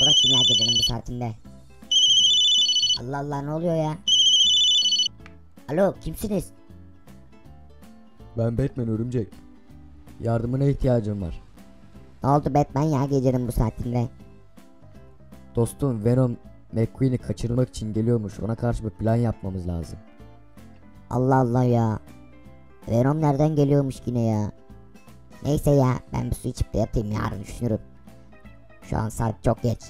Bu da kim ya gecenin bu saatinde? Allah Allah ne oluyor ya? Alo kimsiniz? Ben Batman örümcek. Yardımına ihtiyacım var. Ne oldu Batman ya gecenin bu saatinde? Dostum Venom McQueen'i kaçırmak için geliyormuş. Ona karşı bir plan yapmamız lazım. Allah Allah ya. Venom nereden geliyormuş yine ya? Neyse ya ben bir su içip de yatayım yarın düşünürüm. Şu an saat çok geç.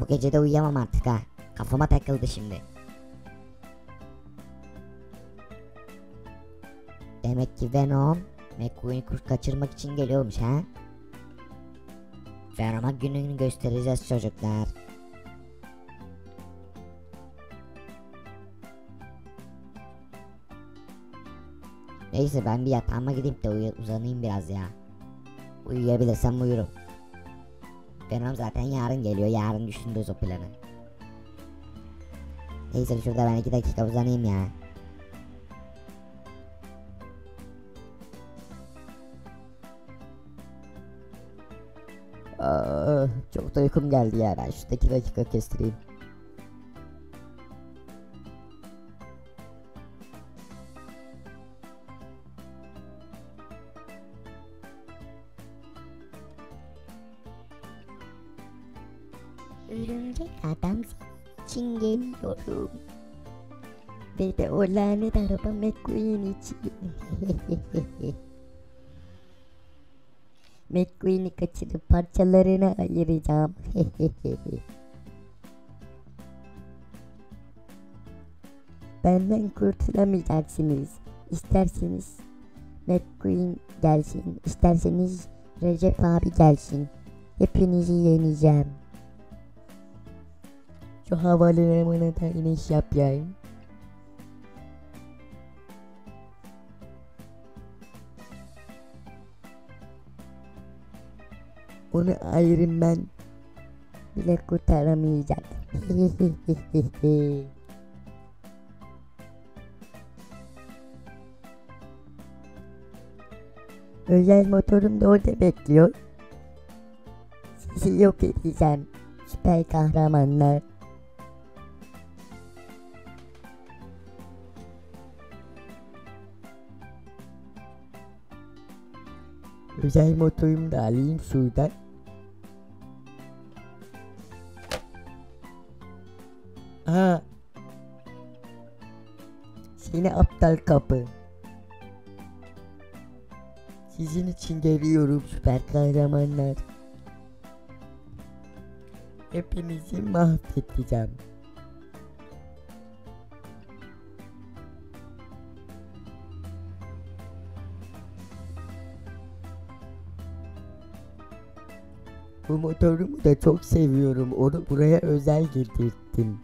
Bu gece de uyuyamam artık ha. Kafama takıldı şimdi. Demek ki Venom McQueen'i kuş kaçırmak için geliyormuş ha. Venom'a gününü göstereceğiz çocuklar. Neyse ben bir yatağıma gidip de uyu- uzanayım biraz ya. Uyuyabilirsem uyurum. Venom zaten yarın geliyor. Yarın düşündüğüz o planı. Neyse şurada ben iki dakika uzanayım ya. Aa, çok da uykum geldi ya. Ben şu iki dakika kestireyim. Örümcek adam için geliyorum. Ve de o lanet araba McQueen için. McQueen'i kaçırıp parçalarına ayıracağım. Benden kurtulamayacaksınız. İsterseniz McQueen gelsin, isterseniz Recep abi gelsin. Hepinizi yeneceğim. Şu havalimanına da iniş yapayım. Onu Iron Man bile kurtaramayacak. Özel motorum da orada bekliyor. Sizi yok edeceğim. Süper kahramanlar. Özel motorumu da alayım şuradan. Aha. Seni aptal kapı. Sizin için geliyorum süper kahramanlar. Hepinizi mahvedeceğim. Bu motorumu da çok seviyorum. Onu buraya özel getirdim.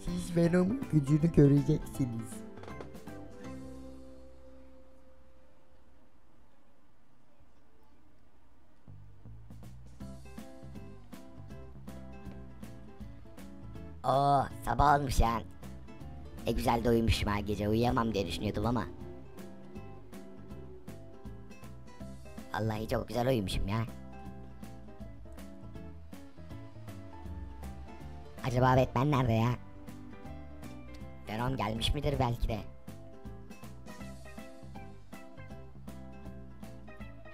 Siz Venom'un gücünü göreceksiniz. Oo sabah olmuş ya. Ne güzel de uyumuşum her gece uyuyamam diye düşünüyordum ama. Vallahi çok güzel uyumuşum ya. Acaba Batman nerede ya? Venom gelmiş midir belki de?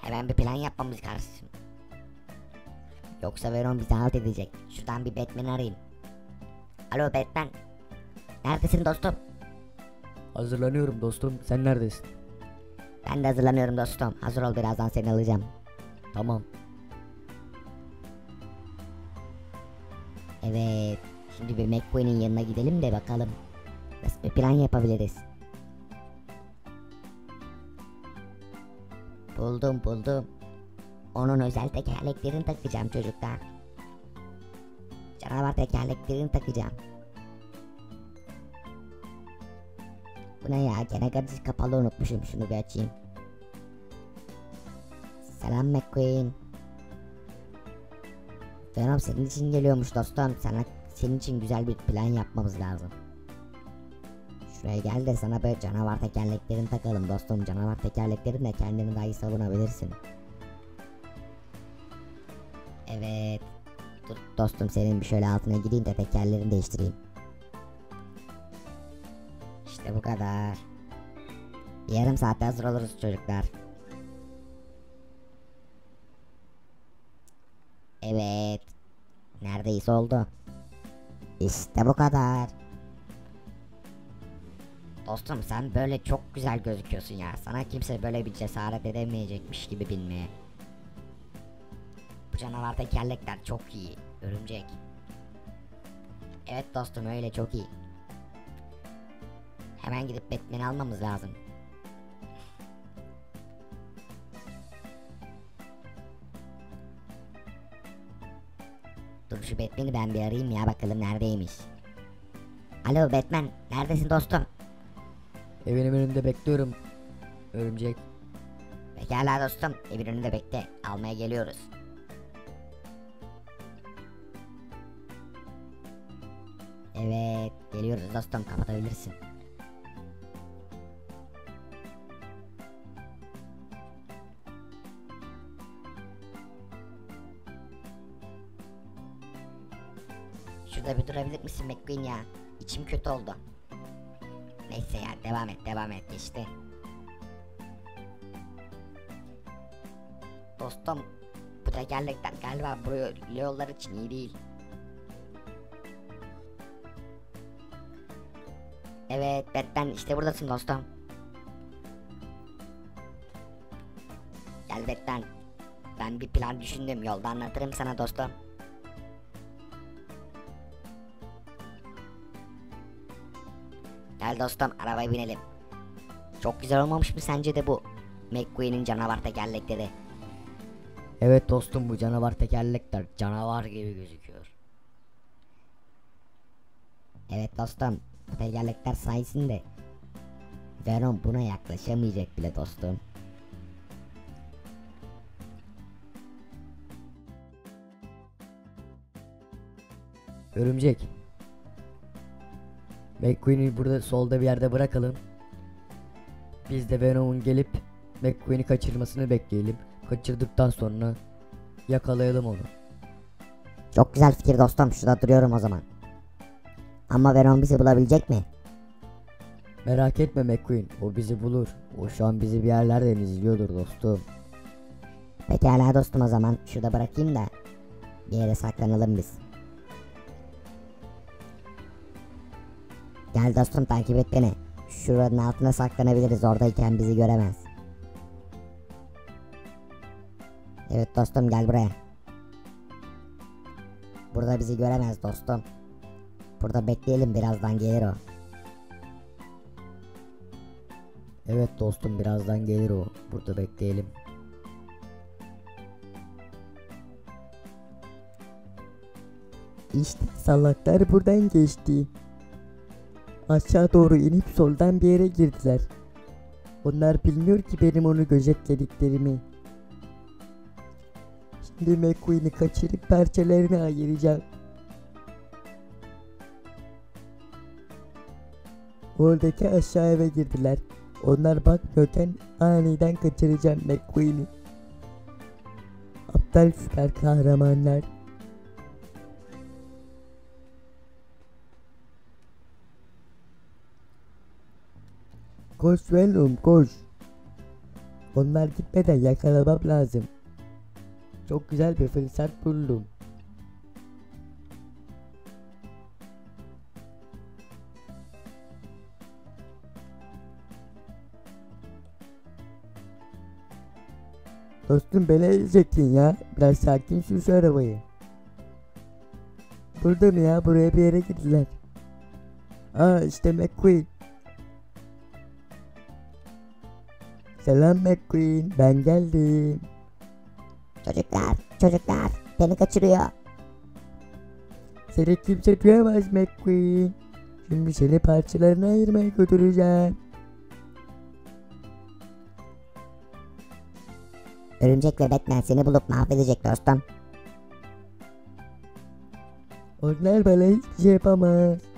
Hemen bir plan yapmamız karşısın. Yoksa Venom bizi halt edecek. Şuradan bir Batman arayayım. Alo Batman. Neredesin dostum? Hazırlanıyorum dostum. Sen neredesin? Ben de hazırlanıyorum dostum. Hazır ol birazdan seni alacağım. Tamam. Evet. Şimdi bir McQueen'in yanına gidelim de bakalım. Nasıl bir plan yapabiliriz. Buldum buldum. Onun özel tekerleklerini takacağım çocuklar. Canavar tekerleklerini takacağım. Bu ne ya? Gene gazete kapalı unutmuşum. Şunu bir açayım. Selam McQueen. Venom senin için geliyormuş dostum. Sana senin için güzel bir plan yapmamız lazım. Şuraya gel de sana böyle canavar tekerleklerini takalım dostum. Canavar tekerleklerinle kendini daha iyi savunabilirsin. Evet. Dur dostum senin bir şöyle altına gideyim de tekerlerini değiştireyim. İşte bu kadar. Yarım saatte hazır oluruz çocuklar. Evet. Neredeyse oldu. İşte bu kadar. Dostum sen böyle çok güzel gözüküyorsun ya. Sana kimse böyle bir cesaret edemeyecekmiş gibi binmeye. Bu canavar tekerlekler çok iyi. Örümcek. Evet dostum öyle çok iyi. Hemen gidip Batman'i almamız lazım. Dur şu Batman'i ben bir arayayım ya bakalım neredeymiş. Alo Batman neredesin dostum? Evinin önünde bekliyorum. Örümcek. Pekala dostum evin önünde bekle almaya geliyoruz. Evet geliyoruz dostum kapatabilirsin. Şurada bir durabilir misin McQueen ya? İçim kötü oldu. Neyse ya devam et devam et geçti. Dostum bu tekerlekler galiba bu yollar için iyi değil. Evet Batman işte buradasın dostum. Gel Batman. Ben bir plan düşündüm yolda anlatırım sana dostum. Gel dostum arabaya binelim. Çok güzel olmamış mı sence de bu McQueen'in canavar tekerlekleri? Evet dostum bu canavar tekerlekler canavar gibi gözüküyor. Evet dostum bu tekerlekler sayesinde Venom buna yaklaşamayacak bile dostum. Örümcek. McQueen'i burada solda bir yerde bırakalım. Biz de Venom'un gelip McQueen'i kaçırmasını bekleyelim. Kaçırdıktan sonra yakalayalım onu. Çok güzel fikir dostum şurada duruyorum o zaman. Ama Venom bizi bulabilecek mi? Merak etme McQueen, o bizi bulur. O şu an bizi bir yerlerden izliyordur dostum. Pekala dostum o zaman şurada bırakayım da bir yere saklanalım biz. Gel dostum takip et beni. Şuranın altına saklanabiliriz oradayken bizi göremez. Evet dostum gel buraya. Burada bizi göremez dostum. Burada bekleyelim birazdan gelir o. Evet dostum birazdan gelir o. Burada bekleyelim. İşte salaklar buradan geçti. Aşağı doğru inip soldan bir yere girdiler. Onlar bilmiyor ki benim onu gözetlediklerimi. Şimdi McQueen'i kaçırıp parçalarını ayıracağım. Oradaki aşağı eve girdiler. Onlar bakmıyorken aniden kaçıracağım McQueen'i. Aptal süper kahramanlar. Koş Venom koş. Onlar gitmeden yakalamam lazım. Çok güzel bir fırsat buldum. Dostum beni ezecektin ya. Biraz sakin sür şu arabayı. Burada mı ya? Buraya bir yere gittiler. Aa işte McQueen. Selam McQueen. Ben geldim. Çocuklar, çocuklar beni kaçırıyor. Seni kimse duyamaz McQueen. Şimdi seni parçalarına ayırmaya götüreceğim. Örümcek ve Batman seni bulup mahvedecek dostum. Onlar bana hiçbir şey yapamaz.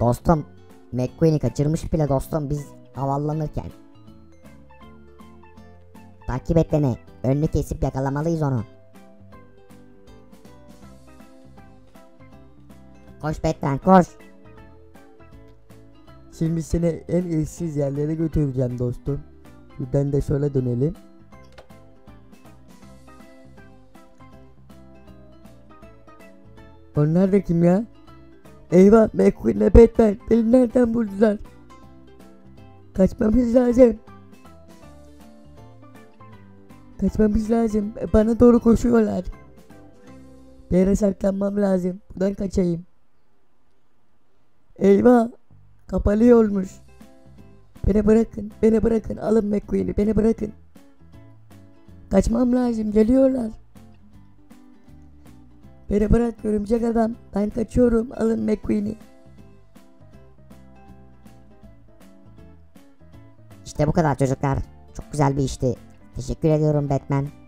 Dostum McQueen'i kaçırmış bile dostum biz havallanırken. Takip et beni. Önünü kesip yakalamalıyız onu. Koş Batman koş. Şimdi seni en iyisiz yerlere götüreceğim dostum. Buradan da şöyle dönelim. Onlar da kim ya? Eyvah McQueen'le Batman beni nereden buldular? Kaçmamız lazım. Kaçmamız lazım. Bana doğru koşuyorlar. Bir yere saklanmam lazım. Buradan kaçayım. Eyvah. Kapalı olmuş. Beni bırakın. Beni bırakın. Alın McQueen'i. Beni bırakın. Kaçmam lazım. Geliyorlar. Beni bırak örümcek adam. Ben kaçıyorum. Alın McQueen'i. İşte bu kadar çocuklar. Çok güzel bir işti. Teşekkür ediyorum Batman.